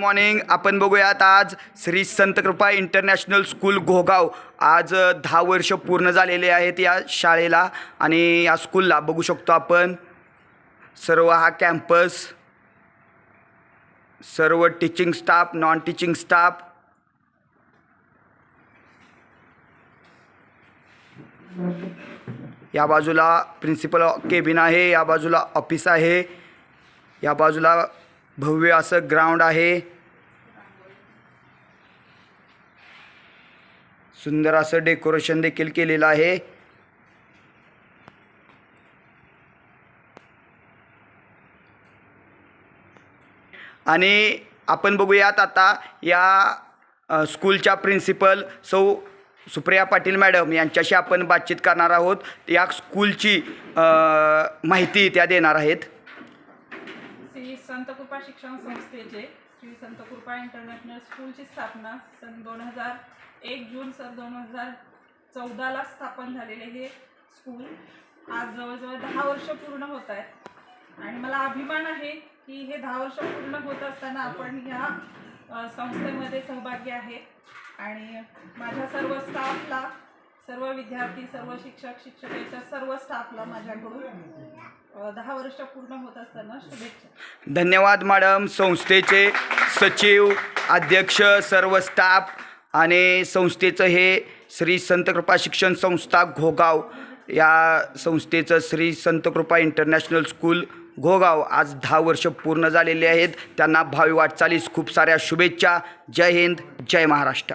Morning आपण बघूयात आज श्री संत कृपा इंटरनॅशनल स्कूल घोगाव. आज दहा वर्ष पूर्ण झालेले आहेत या शाळेला आणि या स्कूलला बघू शकतो आपण. सर्व हा कॅम्पस. सर्व teaching staff non teaching staff. या बाजूला प्रिन्सिपल केबिन आहे या बाजूला ऑफिस आहे. या बाजूला भव्य असं ग्राउंड आहे. सुंदर असं डेकोरेशन देखील केलेलं आहे. आणि आपण बघूयात आता या स्कूलच्या प्रिन्सिपल सौ सुप्रिया पाटील मॅडम यांच्याशी आपण बातचीत करणार आहोत. या स्कूलची माहिती त्या देणार आहेत. संत कृपा शिक्षण संस्थेचे श्री संत कृपा इंटरनॅशनल स्कूलची स्थापना सन दोन हजार एक जून सन दोन हजार चौदाला स्थापन झालेले हे स्कूल आज जवळजवळ दहा वर्ष पूर्ण होत आहेत. आणि मला अभिमान आहे की हे दहा वर्ष पूर्ण होत असताना आपण ह्या संस्थेमध्ये सहभागी आहे. आणि माझ्या सर्व स्टाफला सर्व विद्यार्थी सर्व शिक्षक शिक्षकेतर सर्व स्टाफला माझ्याकडून अ, दहा वर्ष पूर्ण होत असताना शुभेच्छा. धन्यवाद मॅडम. संस्थेचे सचिव अध्यक्ष सर्व स्टाफ आणि संस्थेचं हे श्री संत कृपा शिक्षण संस्था घोगाव या संस्थेचं श्री संत कृपा इंटरनॅशनल स्कूल घोगाव आज दहा वर्ष पूर्ण झालेले आहेत. त्यांना भावी वाटचालीस खूप साऱ्या शुभेच्छा. जय हिंद जय महाराष्ट्र.